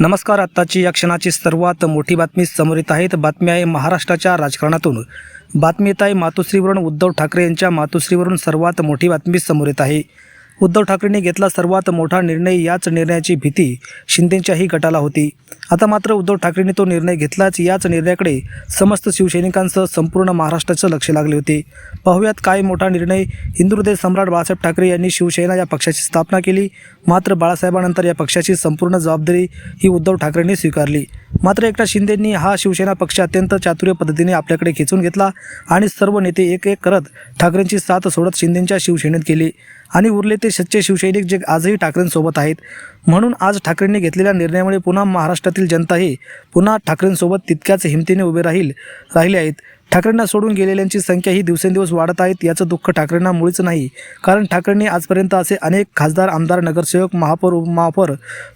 नमस्कार आत्ताची या क्षणाची सर्वात मोठी बातमी समोर येत आहेत बातमी आहे महाराष्ट्राच्या राजकारणातून. बातमी येत आहे मातोश्रीवरून उद्धव ठाकरे यांच्या मातोश्रीवरून सर्वात मोठी बातमी समोर येत आहे. उद्धव ठाकरेंनी घेतला सर्वात मोठा निर्णय याच निर्णयाची भीती शिंदेच्याही गटाला होती. आता मात्र उद्धव ठाकरेंनी तो निर्णय घेतलाच. याच निर्णयाकडे समस्त शिवसैनिकांसह संपूर्ण महाराष्ट्राचं लक्ष लागले होते. पाहुयात काय मोठा निर्णय हिंदुहृदय सम्राट बाळासाहेब ठाकरे यांनी शिवसेना या पक्षाची स्थापना केली. मात्र बाळासाहेबांनंतर या पक्षाची संपूर्ण जबाबदारी ही उद्धव ठाकरेंनी स्वीकारली. मात्र एकटा शिंदेंनी हा शिवसेना पक्ष अत्यंत चातुर्य पद्धतीने आपल्याकडे खेचून घेतला आणि सर्व नेते एक एक करत ठाकरेंची साथ सोडत शिंदेंच्या शिवसेनेत गेले आणि उरले ते सच्चे शिवसैनिक जे आजही ठाकरेंसोबत आहेत. म्हणून आज ठाकरेंनी घेतलेल्या निर्णयामुळे पुन्हा महाराष्ट्रातील जनताही पुन्हा ठाकरेंसोबत तितक्याच हिमतीने उभे राहील राहिले आहेत. ठाकरेंना सोडून गेलेल्यांची संख्या ही दिवसेंदिवस वाढत आहेत याचं दुःख ठाकरेंना मुळीच नाही. कारण ठाकरेंनी आजपर्यंत असे अनेक खासदार आमदार नगरसेवक महापौर उपमहापौर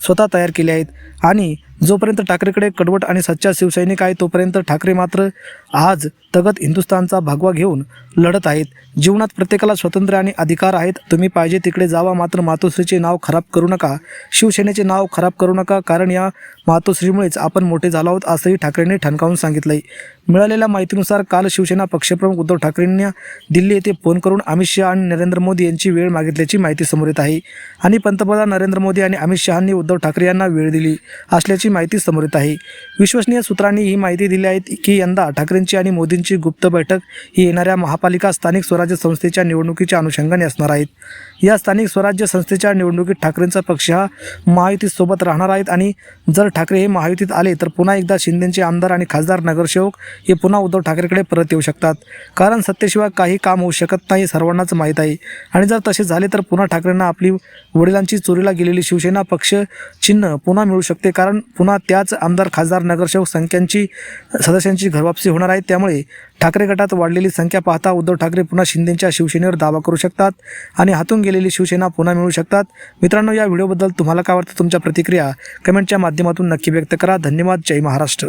स्वतः तयार केले आहेत. आणि जोपर्यंत ठाकरेकडे कडवट आणि सच्चा शिवसैनिक आहे तोपर्यंत ठाकरे मात्र आज तगत हिंदुस्थानचा भगवा घेऊन लढत आहेत. जीवनात प्रत्येकाला स्वातंत्र्य आणि अधिकार आहेत. तुम्ही पाहिजे तिकडे जावा मात्र मातोश्रीचे नाव खराब करू नका. शिवसेनेचे नाव खराब करू नका कारण या मातोश्रीमुळेच आपण मोठे झालो आहोत असंही ठाकरेंनी ठणकावून सांगितलंय. मिळालेल्या माहितीनुसार काल शिवसेना पक्षप्रमुख उद्धव ठाकरेंनी दिल्ली येथे फोन करून अमित शहा आणि नरेंद्र मोदी यांची वेळ मागितल्याची माहिती समोर येत आहे. आणि पंतप्रधान नरेंद्र मोदी आणि अमित शहांनी उद्धव ठाकरे यांना वेळ दिली असल्याची माहिती समोर येत आहे. विश्वसनीय सूत्रांनी ही माहिती दिली आहे की यंदा ठाकरेंची आणि मोदींची गुप्त बैठक ही येणाऱ्या महापालिका स्थानिक स्वराज्य संस्थेच्या निवडणुकीच्या अनुषंगाने असणार आहेत. या स्थानिक स्वराज्य संस्थेच्या निवडणुकीत ठाकरेंचा पक्ष हा महायुतीसोबत राहणार आहेत आणि जर ठाकरे हे महायुतीत आले तर पुन्हा एकदा शिंदेचे आमदार आणि खासदार नगरसेवक हे पुन्हा उद्धव ठाकरेकडे परत येऊ शकतात. कारण सत्तेशिवाय काही काम होऊ शकत नाही सर्वांनाच माहीत आहे. आणि जर तसे झाले तर पुन्हा ठाकरेंना आपली वडिलांची चोरीला गेलेली शिवसेना पक्ष चिन्ह पुन्हा मिळू शकते. कारण पुन्हा त्याच आमदार खासदार नगरसेवक संख्यांची सदस्यांची घरवापसी होणार आहे. त्यामुळे ठाकरे गटात वाढलेली संख्या पाहता उद्धव ठाकरे पुन्हा शिंदेच्या शिवसेनेवर दावा करू शकतात आणि हातून गेलेली शिवसेना पुन्हा मिळू शकतात. मित्रांनो या व्हिडिओबद्दल तुम्हाला काय वाटतं? तुमच्या प्रतिक्रिया कमेंटच्या माध्यमातून नक्की व्यक्त करा. धन्यवाद. जय महाराष्ट्र.